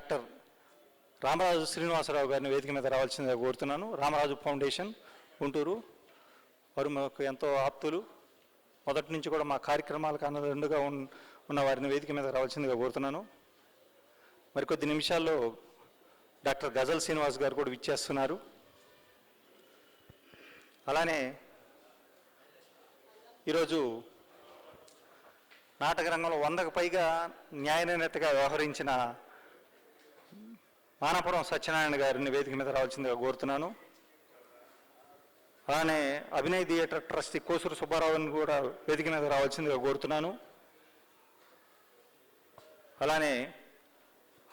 Doctor Ramaraju Srinivasarao గారిని వేదిక మీద రావాల్సిందిగా కోరుతున్నాను. రామరాజు ఫౌండేషన్ గుంటూరు. వారు మాకు ఎంతో ఆప్తులు. మొదటి నుంచి కూడా మా కార్యక్రమాలకు అన్నదండుగా ఉన్- ఉన్న వారిని వేదిక మీద రావాల్సిందిగా కోరుతున్నాను. మరికొద్ది నిమిషాల్లో డాక్టర్ గజల్ శ్రీనివాస్ గారు కూడా విచ్చేస్తున్నారు. అలానే ఈరోజు నాటక రంగంలో వందకు పైగా న్యాయ నిర్ణేతగా వ్యవహరించిన మానపురం సత్యనారాయణ గారిని వేదిక మీద రావాల్సిందిగా కోరుతున్నాను. అలానే అభినయ్ థియేటర్ ట్రస్టీ కోసూరు సుబ్బారావుని కూడా వేదిక మీద రావాల్సిందిగా కోరుతున్నాను. అలానే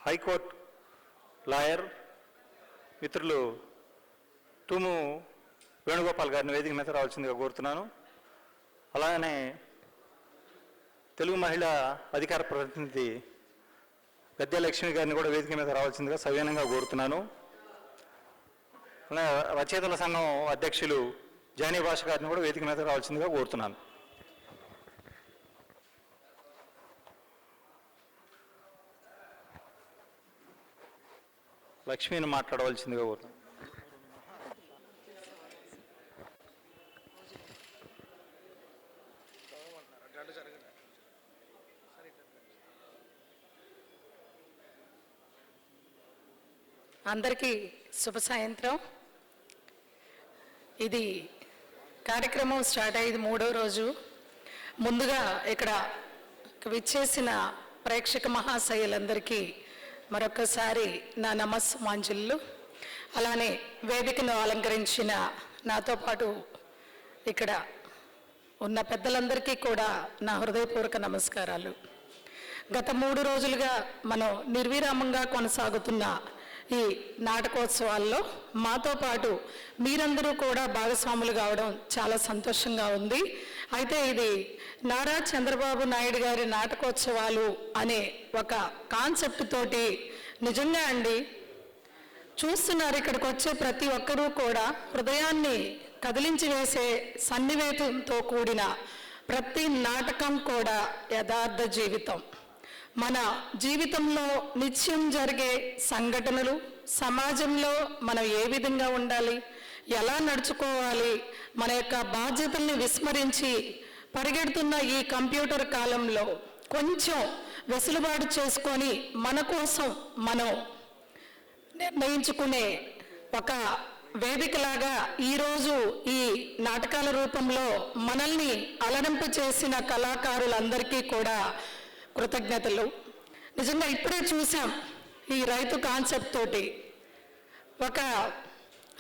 హైకోర్టు లాయర్ మిత్రులు తుము వేణుగోపాల్ గారిని వేదిక మీద రావాల్సిందిగా కోరుతున్నాను. అలానే తెలుగు మహిళా అధికార ప్రతినిధి గద్దె లక్ష్మి గారిని కూడా వేదిక మీద రావాల్సిందిగా సవినయంగా కోరుతున్నాను. రచయితల సంఘం అధ్యక్షులు జానీ భాష గారిని కూడా వేదిక మీద రావాల్సిందిగా కోరుతున్నాను. లక్ష్మిని మాట్లాడవలసిందిగా కోరుతున్నాను. అందరికీ శుభ సాయంత్రం. ఇది కార్యక్రమం స్టార్ట్ అయ్యేది మూడో రోజు. ముందుగా ఇక్కడ విచ్చేసిన ప్రేక్షక మహాశయులందరికీ మరొకసారి నా నమస్సుమాంజులు. అలానే వేదికను అలంకరించిన నాతో పాటు ఇక్కడ ఉన్న పెద్దలందరికీ కూడా నా హృదయపూర్వక నమస్కారాలు. గత మూడు రోజులుగా మనం నిర్విరామంగా కొనసాగుతున్న ఈ నాటకోత్సవాల్లో మాతో పాటు మీరందరూ కూడా భాగస్వాములు కావడం చాలా సంతోషంగా ఉంది. అయితే ఇది నారా చంద్రబాబు నాయుడు గారి నాటకోత్సవాలు అనే ఒక కాన్సెప్ట్ తోటి నిజంగా అండి. చూస్తున్నారు ఇక్కడికి వచ్చే ప్రతి ఒక్కరూ కూడా హృదయాన్ని కదిలించి వేసే సన్నివేశంతో కూడిన ప్రతి నాటకం కూడా యథార్థ జీవితం. మన జీవితంలో నిత్యం జరిగే సంఘటనలు సమాజంలో మనం ఏ విధంగా ఉండాలి ఎలా నడుచుకోవాలి మన యొక్క బాధ్యతల్ని విస్మరించి పరిగెడుతున్న ఈ కంప్యూటర్ కాలంలో కొంచెం వెసులుబాటు చేసుకొని మన కోసం మనం నిర్ణయించుకునే ఒక వేదికలాగా ఈరోజు ఈ నాటకాల రూపంలో మనల్ని అలరింపు చేసిన కళాకారులందరికీ కూడా కృతజ్ఞతలు. నిజంగా ఇప్పుడే చూసాం ఈ రైతు కాన్సెప్ట్ తోటి. ఒక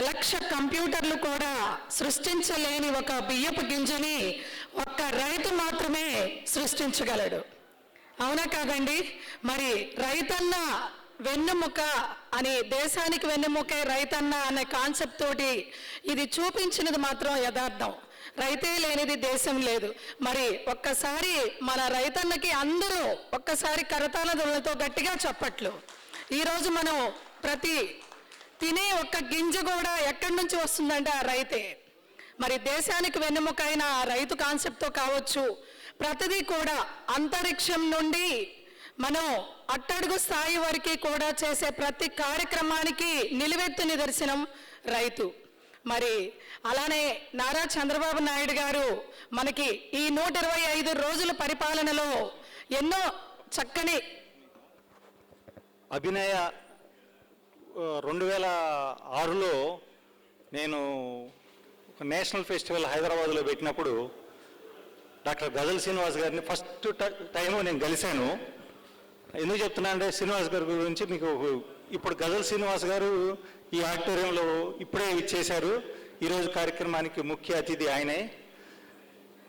లక్ష కంప్యూటర్లు కూడా సృష్టించలేని ఒక బియ్యపు గింజని ఒక్క రైతు మాత్రమే సృష్టించగలడు. అవునా కాదండి? మరి రైతన్న వెన్నెముక అని దేశానికి వెన్నెముకే రైతన్న అనే కాన్సెప్ట్ తోటి ఇది చూపించినది మాత్రం యథార్థం. రైతే లేనిది దేశం లేదు. మరి ఒక్కసారి మన రైతన్నకి అందరూ ఒక్కసారి కరతానదులతో గట్టిగా చప్పట్లు. ఈరోజు మనం ప్రతి తినే ఒక్క గింజ కూడా ఎక్కడి నుంచి వస్తుందంటే ఆ రైతే. మరి దేశానికి వెన్నెముకైన రైతు కాన్సెప్ట్తో కావచ్చు. ప్రతిదీ కూడా అంతరిక్షం నుండి మనం అట్టడుగు స్థాయి వరకు కూడా చేసే ప్రతి కార్యక్రమానికి నిలువెత్తు నిదర్శనం రైతు. మరి అలానే నారా చంద్రబాబు నాయుడు గారు మనకి ఈ నూట ఇరవై ఐదు రోజుల పరిపాలనలో ఎన్నో చక్కని అభినయ రెండు వేల ఆరులో నేను ఒక నేషనల్ ఫెస్టివల్ హైదరాబాద్లో పెట్టినప్పుడు డాక్టర్ గజల్ శ్రీనివాస్ గారిని ఫస్ట్ టైము నేను కలిశాను ఎందుకు చెప్తున్నా అంటే శ్రీనివాస్ గారి గురించి మీకు ఇప్పుడు గజల్ శ్రీనివాస్ గారు ఈ ఆడిటోరియంలో ఇప్పుడే ఇచ్చేశారు. ఈరోజు కార్యక్రమానికి ముఖ్య అతిథి ఆయనే.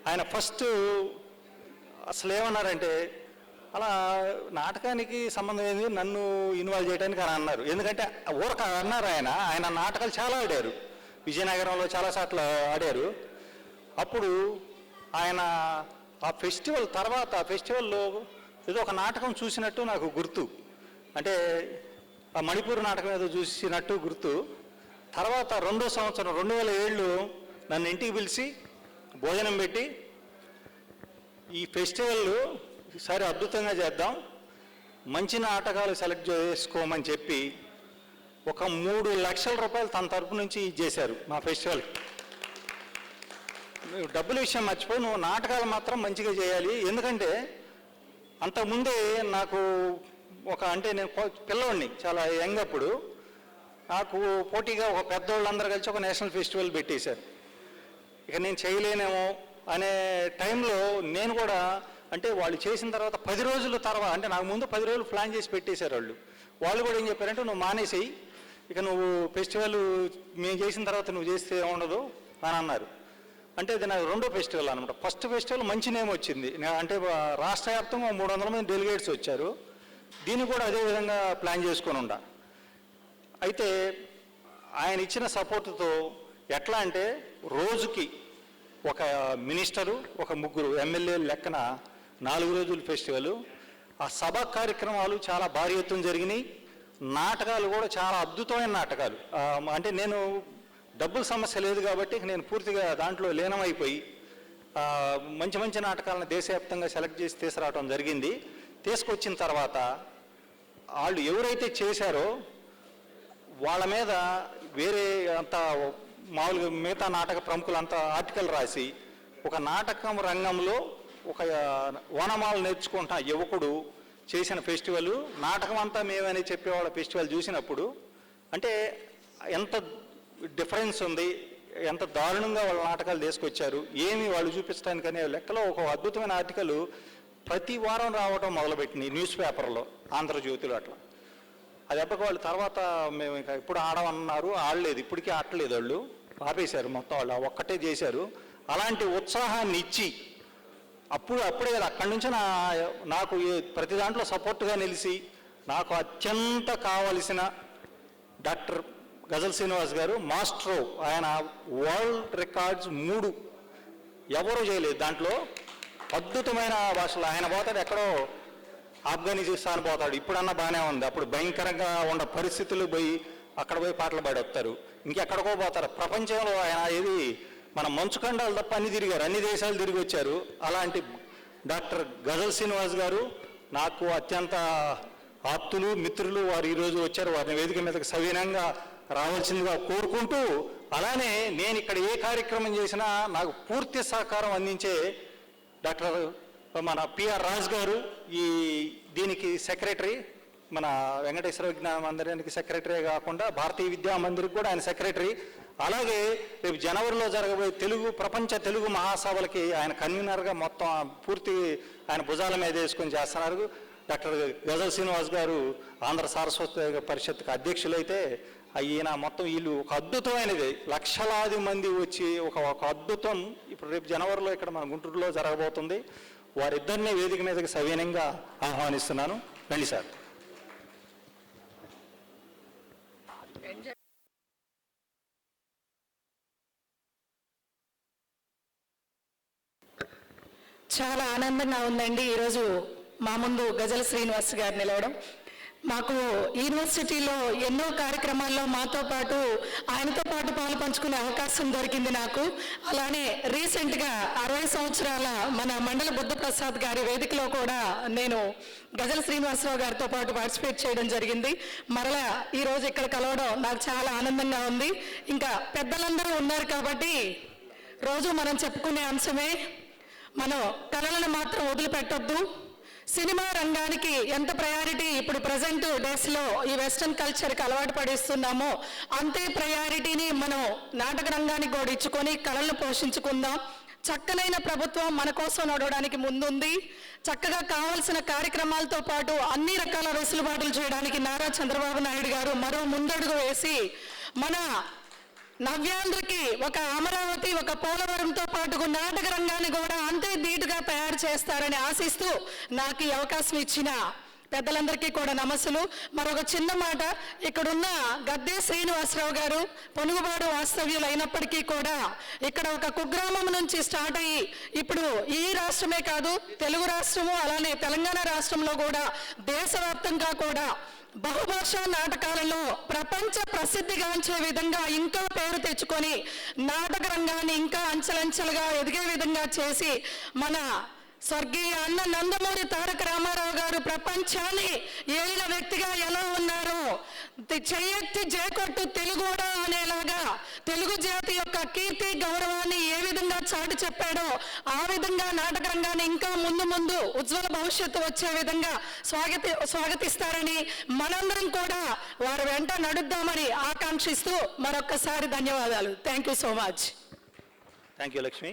ఆయన ఫస్ట్ అసలు ఏమన్నారంటే అలా నాటకానికి సంబంధం ఏంది? నన్ను ఇన్వాల్వ్ చేయడానికి అని అన్నారు. ఎందుకంటే ఊరక అన్నారు ఆయన. ఆయన నాటకాలు చాలా ఆడారు. విజయనగరంలో చాలా సార్లు ఆడారు. అప్పుడు ఆయన ఆ ఫెస్టివల్ తర్వాత ఆ ఫెస్టివల్లో ఏదో ఒక నాటకం చూసినట్టు నాకు గుర్తు. అంటే ఆ మణిపూర్ నాటకం ఏదో చూసినట్టు గుర్తు. తర్వాత రెండో సంవత్సరం రెండు వేల ఏళ్ళు నన్ను ఇంటికి పిలిచి భోజనం పెట్టి ఈ ఫెస్టివల్ ఈసారి అద్భుతంగా చేద్దాం. మంచి నాటకాలు సెలెక్ట్ చేసుకోమని చెప్పి ఒక మూడు లక్షల రూపాయలు తన తరపు నుంచి చేశారు మా ఫెస్టివల్. డబ్బుల విషయం మర్చిపోయి నువ్వు నాటకాలు మాత్రం మంచిగా చేయాలి. ఎందుకంటే అంతకుముందే నాకు ఒక అంటే నేను పిల్లవాడిని చాలా యంగ్ అప్పుడు. నాకు పోటీగా ఒక పెద్దోళ్ళందరూ కలిసి ఒక నేషనల్ ఫెస్టివల్ పెట్టేశారు. ఇక నేను చేయలేనేమో అనే టైంలో నేను కూడా అంటే వాళ్ళు చేసిన తర్వాత పది రోజుల తర్వాత అంటే నాకు ముందు పది రోజులు ప్లాన్ చేసి పెట్టేశారు వాళ్ళు. వాళ్ళు కూడా ఏం చెప్పారంటే నువ్వు మానేసేయి. ఇక నువ్వు ఫెస్టివల్ మేము చేసిన తర్వాత నువ్వు చేస్తే ఉండదు అని అన్నారు. అంటే ఇది నాకు రెండో ఫెస్టివల్ అనమాట ఫస్ట్ ఫెస్టివల్ మంచి నేమ్ వచ్చింది. అంటే రాష్ట్ర వ్యాప్తంగా మూడు వందల మంది డెలిగేట్స్ వచ్చారు. దీన్ని కూడా అదే విధంగా ప్లాన్ చేసుకొని ఉండ. అయితే ఆయన ఇచ్చిన సపోర్టుతో ఎట్లా అంటే రోజుకి ఒక మినిస్టరు ఒక ముగ్గురు ఎమ్మెల్యేలు లెక్కన నాలుగు రోజుల ఫెస్టివల్ ఆ సభ కార్యక్రమాలు చాలా భారీ ఎత్తున జరిగినాయి. నాటకాలు కూడా చాలా అద్భుతమైన నాటకాలు. అంటే నేను డబ్బుల సమస్య లేదు కాబట్టి నేను పూర్తిగా దాంట్లో లీనమైపోయి మంచి మంచి నాటకాలను దేశవ్యాప్తంగా సెలెక్ట్ చేసి తీసుకురావడం జరిగింది. తీసుకొచ్చిన తర్వాత వాళ్ళు ఎవరైతే చేశారో వాళ్ళ మీద వేరే అంత మామూలుగా మిగతా నాటక ప్రముఖులంతా ఆర్టికల్ రాసి ఒక నాటకం రంగంలో ఒక ఓనమాలు నేర్చుకుంటున్న యువకుడు చేసిన ఫెస్టివల్ నాటకం అంతా మేమని చెప్పేవాళ్ళ ఫెస్టివల్ చూసినప్పుడు అంటే ఎంత డిఫరెన్స్ ఉంది. ఎంత దారుణంగా వాళ్ళ నాటకాలు తీసుకొచ్చారు. ఏమి వాళ్ళు చూపించడానికి అనే లెక్కలో ఒక అద్భుతమైన ఆర్టికల్ ప్రతి వారం రావడం మొదలుపెట్టింది న్యూస్ పేపర్లో ఆంధ్రజ్యోతిలో అట్లా. అది అప్పటికి వాళ్ళు తర్వాత మేము ఇంకా ఎప్పుడు ఆడమన్నారు ఆడలేదు ఇప్పటికీ ఆడలేదు వాళ్ళు. ఆపేశారు మొత్తం వాళ్ళు ఒక్కటే చేశారు. అలాంటి ఉత్సాహాన్ని ఇచ్చి అప్పుడు అప్పుడే కదా అక్కడి నుంచి నా నాకు ప్రతి దాంట్లో సపోర్ట్గా నిలిచి నాకు అత్యంత కావలసిన డాక్టర్ గజల్ శ్రీనివాస్ గారు మాస్ట్రో ఆయన వరల్డ్ రికార్డ్స్ మూడు. ఎవరు చేయలేదు దాంట్లో? అద్భుతమైన భాషలో. ఆయన పోతాడు ఎక్కడో ఆఫ్ఘనిస్తాన్ పోతాడు. ఇప్పుడన్నా బాగానే ఉంది. అప్పుడు భయంకరంగా ఉన్న పరిస్థితులు పోయి అక్కడ పోయి పాటలు పాడి వస్తారు ఇంకెక్కడికో పోతారు. ప్రపంచంలో ఆయన ఏది? మన మంచు ఖండాలు తప్ప అన్ని తిరిగారు. అన్ని దేశాలు తిరిగి వచ్చారు. అలాంటి డాక్టర్ గజల్ శ్రీనివాస్ గారు నాకు అత్యంత ఆప్తులు మిత్రులు. వారు ఈరోజు వచ్చారు. వారిని వేదిక మీదకి సవినంగా రావాల్సిందిగా కోరుకుంటూ అలానే నేను ఇక్కడ ఏ కార్యక్రమం చేసినా నాకు పూర్తి సహకారం అందించే డాక్టర్ మన పిఆర్ రాజ్ గారు ఈ దీనికి సెక్రటరీ మన వెంకటేశ్వర విజ్ఞాన మందిరానికి సెక్రటరీ కాకుండా భారతీయ విద్యా మందిరికి కూడా ఆయన సెక్రటరీ. అలాగే రేపు జనవరిలో జరగబోయే తెలుగు ప్రపంచ తెలుగు మహాసభలకి ఆయన కన్వీనర్గా మొత్తం పూర్తి ఆయన భుజాల మీద వేసుకొని చేస్తున్నారు. డాక్టర్ గజల్ శ్రీనివాస్ గారు ఆంధ్ర సారస్వత పరిషత్కి అధ్యక్షులైతే ఈయన మొత్తం వీళ్ళు ఒక అద్భుతమైనది. లక్షలాది మంది వచ్చి ఒక ఒక అద్భుతం ఇప్పుడు రేపు జనవరిలో ఇక్కడ మన గుంటూరులో జరగబోతుంది. వారిద్దరిని వేదిక మీదకి సవీనంగా ఆహ్వానిస్తున్నాను. రండి సార్. చాలా ఆనందంగా ఉందండి. ఈరోజు మా ముందు గజల శ్రీనివాస్ గారు నిలవడం. మాకు యూనివర్సిటీలో ఎన్నో కార్యక్రమాల్లో మాతో పాటు ఆయనతో పాటు పాలు పంచుకునే అవకాశం దొరికింది నాకు. అలానే రీసెంట్గా అరవై సంవత్సరాల మన మండల బుద్ధప్రసాద్ గారి వేదికలో కూడా నేను గజల శ్రీనివాసరావు గారితో పాటు పార్టిసిపేట్ చేయడం జరిగింది. మరలా ఈరోజు ఇక్కడ కలవడం నాకు చాలా ఆనందంగా ఉంది. ఇంకా పెద్దలందరూ ఉన్నారు కాబట్టి రోజు మనం చెప్పుకునే అంశమే మనం కళలను మాత్రం వదిలిపెట్టొద్దు. సినిమా రంగానికి ఎంత ప్రయారిటీ ఇప్పుడు ప్రజెంట్ డేస్లో ఈ వెస్ట్రన్ కల్చర్కి అలవాటు పడిస్తున్నామో అంతే ప్రయారిటీని మనం నాటక రంగానికి కూడా ఇచ్చుకొని కళలను పోషించుకుందాం. చక్కనైన ప్రభుత్వం మన కోసం నడవడానికి ముందుంది. చక్కగా కావాల్సిన కార్యక్రమాలతో పాటు అన్ని రకాల వెసులుబాటులు చేయడానికి నారా చంద్రబాబు నాయుడు గారు మరో ముందడుగు వేసి మన నవ్యాంధ్రకి ఒక అమరావతి ఒక పోలవరంతో పాటు నాటక రంగాన్ని కూడా అంతే ధీటుగా తయారు చేస్తారని ఆశిస్తూ నాకు ఈ అవకాశం ఇచ్చిన పెద్దలందరికీ కూడా నమస్సులు. మరొక చిన్న మాట ఇక్కడున్న గద్దే శ్రీనివాసరావు గారు పొనుగుబాడు వాస్తవ్యులు అయినప్పటికీ కూడా ఇక్కడ ఒక కుగ్రామం నుంచి స్టార్ట్ అయ్యి ఇప్పుడు ఈ రాష్ట్రమే కాదు తెలుగు రాష్ట్రము అలానే తెలంగాణ రాష్ట్రంలో కూడా దేశవ్యాప్తంగా కూడా బహుభాషా నాటకాలలో ప్రపంచ ప్రసిద్ధిగాంచే విధంగా ఇంకా పేరు తెచ్చుకొని నాటక రంగాన్ని ఇంకా అంచెలంచెలుగా ఎదిగే విధంగా చేసి మన స్వర్గీయ అన్న నందమూరి తారక రామారావు గారు ప్రపంచాన్ని ఏలిన వ్యక్తిగా ఎలా ఉన్నారో? తి- చెయ్యెత్తి జయకొట్టు తెలుగుడా అనేలాగా తెలుగు జాతి యొక్క కీర్తి గౌరవాన్ని ఏ విధంగా చాటి చెప్పాడో ఆ విధంగా నాటకంగానే ఇంకా ముందు ముందు ఉజ్వల భవిష్యత్తు వచ్చే విధంగా స్వాగతి స్వాగతిస్తారని మనందరం కూడా వారి వెంట నడుద్దామని ఆకాంక్షిస్తూ మరొక్కసారి ధన్యవాదాలు. Thank you so much thank you Lakshmi